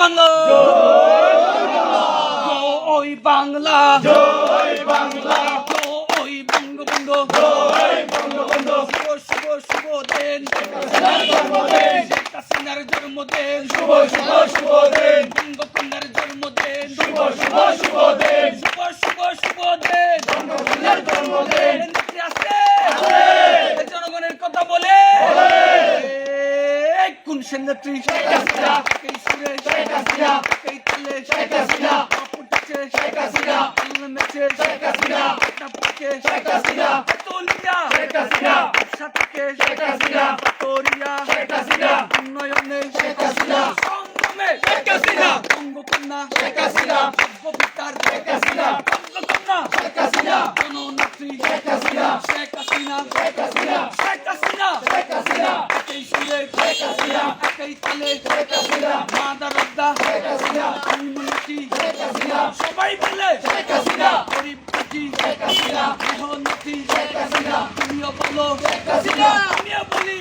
বাংলা। জয় বাংলা। জয় বাংলা। জয় বঙ্গবন্ধু জয় বঙ্গবন্ধু শুভ শুভ দিন হাসিনার জন্মদিন শুভ শুভ শুভ দিন। বঙ্গবন্ধুর জন্মদিন শুভ শুভ শুভ দিন শুভ শুভ শুভ দিন বঙ্গবন্ধুর জন্মদিন নেত্রী আছে আছে। জনগণের কথা বলে সে নেত্রী শেখ হাসিনা। এই সুরে শেখ হাসিনা। এই তালে শেখ হাসিনা। ফুটেছে শেখ হাসিনা। মেছে শেখ হাসিনা। টাপকে শেখ হাসিনা। তোলিয়া শেখ হাসিনা। সাথে শেখ হাসিনা। তোরিয়া শেখ হাসিনা। উন্নয়নে শেখ হাসিনা। সংগ্রামে শেখ হাসিনা। বঙ্গকন্যা শেখ হাসিনা। সভ্যবিতার শেখ হাসিনা। বঙ্গকন্যা শেখ হাসিনা। জননেত্রী শেখ হাসিনা। শেখ হাসিনা শেখ হাসিনা। শেখ হাসিনা শেখ হাসিনা। একই সুরে শেখ হাসিনা। একই তালে শেখ হাসিনা। মাদার রদ্দা শেখ হাসিনা। কমিউনিটি শেখ হাসিনা। সবাই। মেহনতি শেখ হাসিনা। তুমিও বলো। আমিও বলি।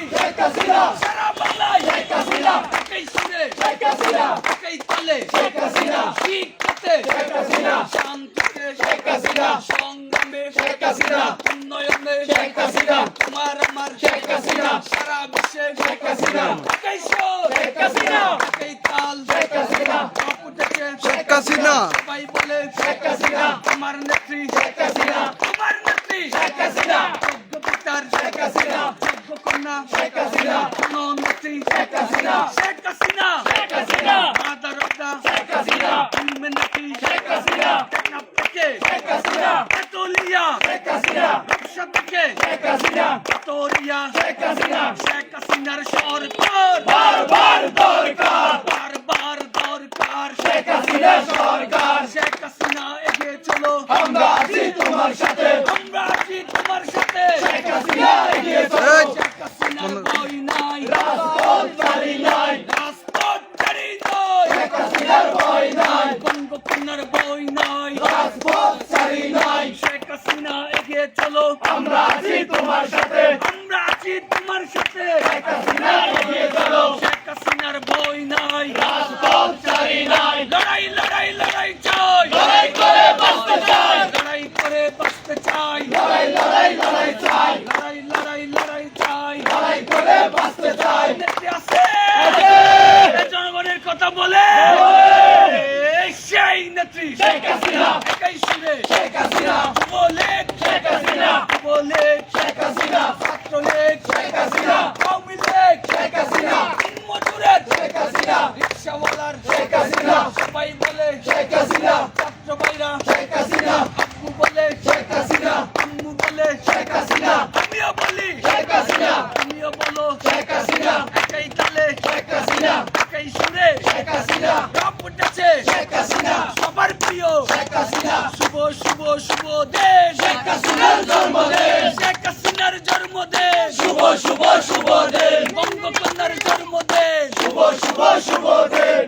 সারা বাংলায়। একই সুরে। একই তালে। শিক্ষাতে। শান্তিতে। সংগ্রামে। উন্নয়নে। তোমার আমার। সারা বিশ্বে শেখ হাসিনা। একই সুর শেখ হাসিনা। একই তাল শেখ হাসিনা। বাপ উঠেছে শেখ হাসিনা। সবাই বলে শেখ হাসিনা। আমার নেত্রী শেখ হাসিনা। তোমার নেত্রী শেখ হাসিনা। যোগ্য পিতার শেখ হাসিনা। যোগ্য কন্যা শেখ হাসিনা। কোনো নেত্রী শেখ হাসিনা। শেখ হাসিনা শেখ হাসিনা। মাদার রদ্দা শেখ হাসিনা। তুমি নেত্রী শেখ হাসিনা। টেকনাফ থেকে শেখ হাসিনা। তেতুলিয়া শেখ হাসিনা। রূপসা থেকে শেখ হাসিনা। তোরিয়া শেখ হাসিনা। শেখ হাসিনার সরকার বারবার দরকার বারবার দরকার শেখ হাসিনা সরকার শেখ হাসিনা এগিয়ে চলো আমরা আছি তোমার সাথে। আমরা আছি তোমার সাথে। শেখ হাসিনা এগিয়ে চলো। শেখ হাসিনার বই নাই। রাজপথ জারি নাই। রাজপথ জারি নয় শেখ হাসিনার ভয় নাই। বঙ্গকন্যার বই নাই। রাজপথ জারি নাই। শেখ হাসিনা এগিয়ে চলো। আমরা আছি তোমার সাথে। আমরা আছি তোমার সাথে। শেখ হাসিনা বলে? সেই নেত্রী। শেখ হাসিনা। একাই সুরে শেখ হাসিনা। বলে শেখ শেখ হাসিনা শুভ শুভ শুভ দেশ। শেখ হাসিনার জন্মদিন শেখ হাসিনার জন্মদিন শুভ শুভ শুভ দিন বঙ্গবন্ধুর জন্মদিন শুভ শুভ শুভ দিন